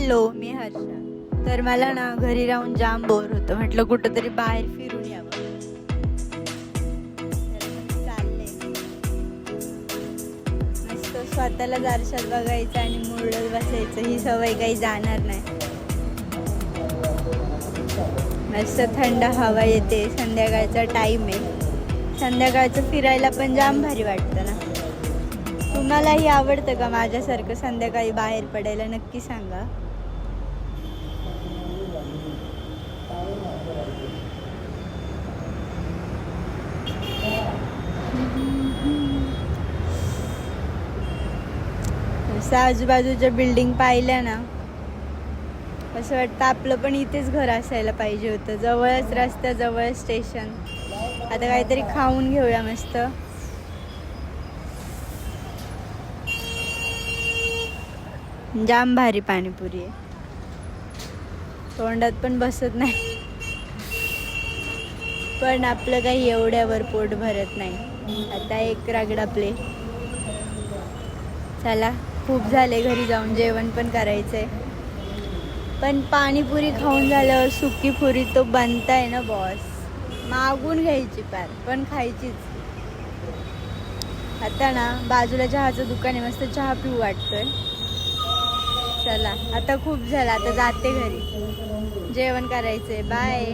Hello मी हर्षा. तर मला ना घरी राहून जाम बोर होतं. म्हटलं कुठंतरी बाहेर फिरून यावं. चालले मस्त स्वतःला जारशात बघायचं आणि मुरडत बसायचं. ही सवय काही जाणार नाही. मस्त थंड हवा येते. संध्याकाळचा टाईम आहे. संध्याकाळचं फिरायला पण जाम भारी वाटतं ना. तुम्हालाही आवडतं का माझ्यासारखं संध्याकाळी बाहेर पडायला? नक्की सांगा. असं आजूबाजूच्या बिल्डिंग पाहिल्या ना असं वाटतं आपलं पण इथेच घर असायला पाहिजे होतं. जवळच रस्ता जवळ स्टेशन आता काहीतरी खाऊन घेऊया मस्त. जाम भारी पाणीपुरी आहे. तोंडात पण बसत नाही. पण आपलं काही एवढ्यावर पोट भरत नाही. आता एक रागडा प्ले चला. खूप झाले घरी जाऊन जेवण पण करायचंय पण पाणीपुरी खाऊन झाल्यावर सुकी पुरी तो बनताय ना बॉस मागून घ्यायची पार पण खायचीच. आता ना बाजूला चहाचं दुकान आहे मस्त चहा पिऊ वाटतोय. चला आता खूप झालं आता जाते घरी. जेवण करायचंय बाय